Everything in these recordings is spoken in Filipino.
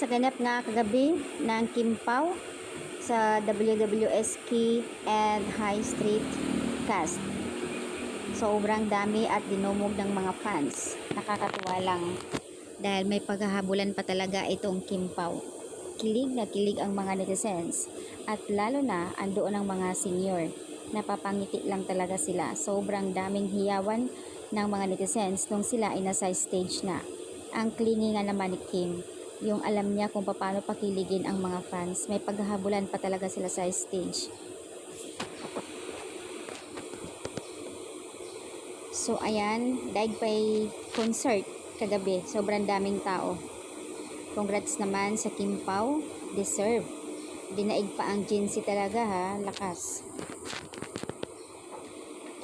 sa ganap nga kagabi ng Kim Pao sa WWS Key and High Street cast. Sobrang dami at dinumog ng mga fans. Nakakatuwa lang dahil may paghahabulan pa talaga itong Kim Pao. Kilig na kilig ang mga netizens at lalo na andoon ang mga senior. Napapangiti lang talaga sila. Sobrang daming hiyawan ng mga netizens nung sila ay nasa stage na. Ang clingy nga naman ni Kim, yung alam niya kung paano pakiligin ang mga fans. May paghahabulan pa talaga sila sa stage. So ayan, daig pa'y concert kagabi. Sobrang daming tao. Congrats naman sa Kim Pao. Deserve. Dinaig pa ang Jinsi talaga ha. Lakas.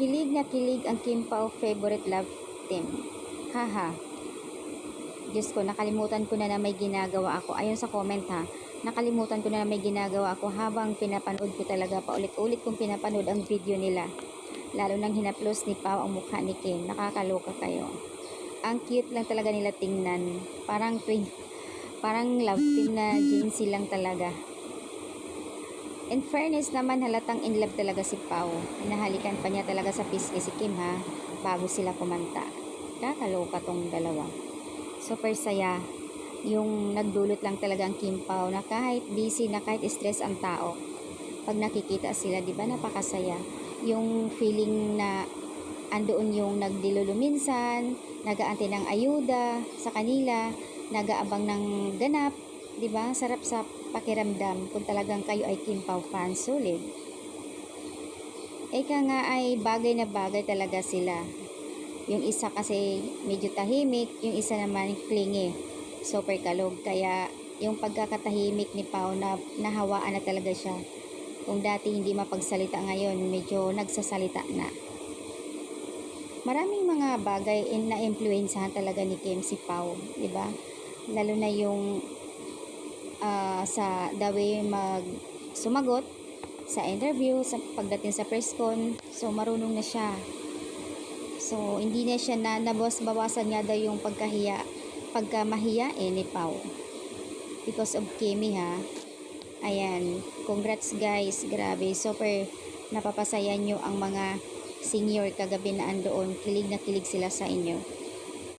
Kilig na kilig ang Kim Pao favorite love team. Haha. Diyos ko, nakalimutan ko na na may ginagawa ako. Ayon sa comment ha, nakalimutan ko na na may ginagawa ako habang pinapanood ko talaga paulit-ulit kong pinapanood ang video nila. Lalo nang hinaplos ni Pao ang mukha ni Kim. Nakakaloka kayo. Ang cute lang talaga nila tingnan. Parang twin, parang love team na Jinsi lang talaga. In fairness naman, halatang in love talaga si Pao. Hinahalikan pa niya talaga sa pisngi si Kim ha, bago sila kumanta. Kakaloka tong dalawa. Super saya. Yung nagdulot lang talaga ang Kim Pao na kahit busy na kahit stress ang tao. Pag nakikita sila, di ba napakasaya. Yung feeling na andoon yung nagdilolo minsan, nagaante ng ayuda sa kanila, nagaabang ng ganap, di ba? Sarap sa pakiramdam kung talagang kayo ay Kim Pao fans. Sulit. Eka nga ay bagay na bagay talaga sila. Yung isa kasi medyo tahimik, yung isa naman clingy. Super kalog. Kaya yung pagkakatahimik ni Pao na nahawaan na talaga siya. Kung dati hindi mapagsalita ngayon, medyo nagsasalita na. Maraming mga bagay in na-influensahan talaga ni Kim si Pao, di ba? Lalo na yung ah, sa the way mag sumagot sa interview, sa pagdating sa press con. So, marunong na siya. So, hindi na siya na nabawas-bawasan niya daw yung pagkahiya, pagkamahiyain ni Pau. Because of Kimi ha. Ayan. Congrats guys. Grabe. Super napapasaya nyo ang mga senior kagabi na andoon. Kilig na kilig sila sa inyo.